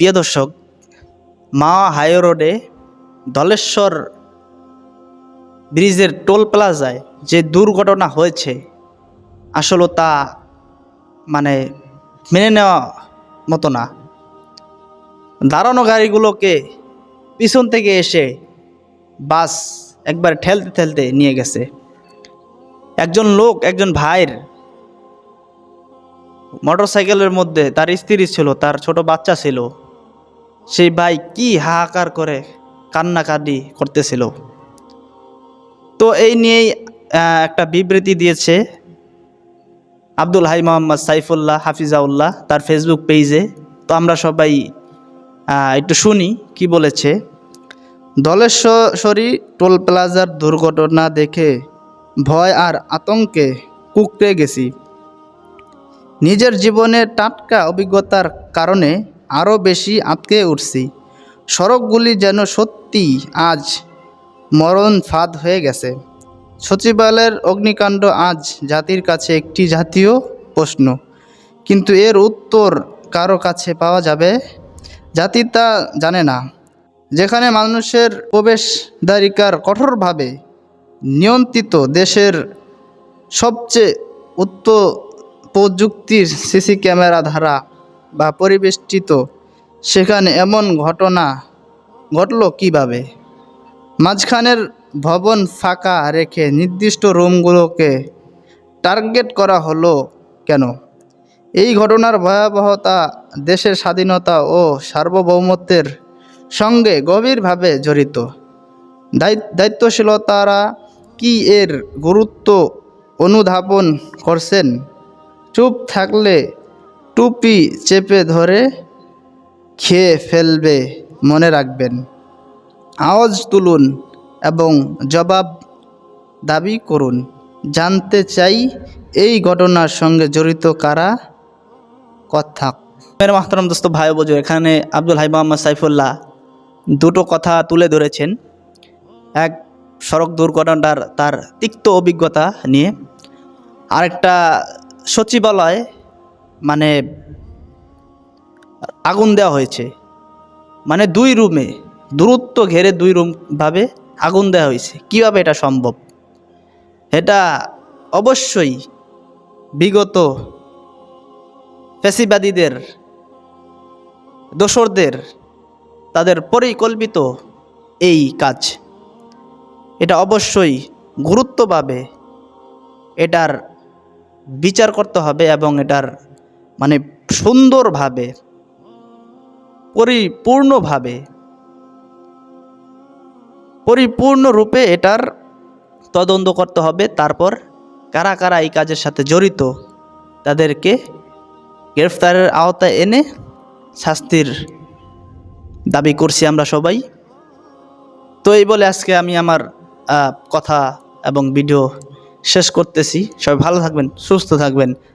প্রিয় দর্শক, মা হাই রোডে ধলেশ্বর ব্রিজের টোল প্লাজায় যে দুর্ঘটনা হয়েছে আসলে তা মানে মেনে নেওয়া মতো না। দাঁড়ানো গাড়িগুলোকে পিছন থেকে এসে বাস একবার ঠেলতে ঠেলতে নিয়ে গেছে। একজন লোক, একজন ভাইয়ের মোটরসাইকেলের মধ্যে তার স্ত্রী ছিল, তার ছোট বাচ্চা ছিল। সেই ভাই কি হাহাকার করে কান্নাকাটি করতেছিল। তো এই নিয়েই একটা বিবৃতি দিয়েছে আব্দুল হাই মোহাম্মদ সাইফুল্লাহ হাফিজাউল্লাহ তার ফেসবুক পেজে। তো আমরা সবাই একটু শুনি কি বলেছে। দলেশ্বরী টোল প্লাজার দুর্ঘটনা দেখে ভয় আর আতঙ্কে কুকড়ে গেছি। নিজের জীবনের টাটকা অভিজ্ঞতার কারণে আরও বেশি আঁতকে উঠছি। সড়কগুলি যেন সত্যি আজ মরণ ফাঁদ হয়ে গেছে। সচিবালয়ের অগ্নিকাণ্ড আজ জাতির কাছে একটি জাতীয় প্রশ্ন। কিন্তু এর উত্তর কারও কাছে পাওয়া যাবে? জাতি তা জানে না। যেখানে মানুষের প্রবেশদ্বারিকার কঠোরভাবে নিয়ন্ত্রিত দেশের সবচেয়ে উচ্চ প্রযুক্তির সিসি ক্যামেরা ধারা বা পরিবেষ্টিত, সেখানে এমন ঘটনা ঘটল কীভাবে? মাঝখানের ভবন ফাঁকা রেখে নির্দিষ্ট রুমগুলোকে টার্গেট করা হলো কেন? এই ঘটনার ভয়াবহতা দেশের স্বাধীনতা ও সার্বভৌমত্বের সঙ্গে গভীরভাবে জড়িত। দায়িত্ব দায়িত্বশীলতারা কি এর গুরুত্ব অনুধাবন করছেন? চুপ থাকলে টুপি চেপে ধরে খেয়ে ফেলবে, মনে রাখবেন। আওয়াজ তুলুন এবং জবাব দাবি করুন। জানতে চাই এই ঘটনার সঙ্গে জড়িত কারা? কথা। মেরে মাহতারাম দোস্ত, ভাই বোঝো এখানে আব্দুল হাই মোহাম্মদ সাইফুল্লাহ দুটো কথা তুলে ধরেছেন। এক, সড়ক দুর্ঘটনার তার তিক্ত অভিজ্ঞতা নিয়ে। আরেকটা, সচিবালয় মানে আগুন দেওয়া হয়েছে। মানে দুই রুমে, দূরত্ব ঘেরে দুই রুমভাবে আগুন দেওয়া হয়েছে। কীভাবে এটা সম্ভব? এটা অবশ্যই বিগত ফ্যাসিবাদীদের, দোসরদের, তাদের পরিকল্পিত এই কাজ। এটা অবশ্যই গুরুত্বভাবে এটার বিচার করতে হবে এবং এটার মানে সুন্দরভাবে, পরিপূর্ণভাবে, পরিপূর্ণরূপে এটার তদন্ত করতে হবে। তারপর কারা কারা এই কাজের সাথে জড়িত, তাদেরকে গ্রেফতারের আওতায় এনে শাস্তির দাবি করছি আমরা সবাই। তো এই বলে আজকে আমি আমার কথা এবং ভিডিও শেষ করতেছি। সবাই ভালো থাকবেন, সুস্থ থাকবেন।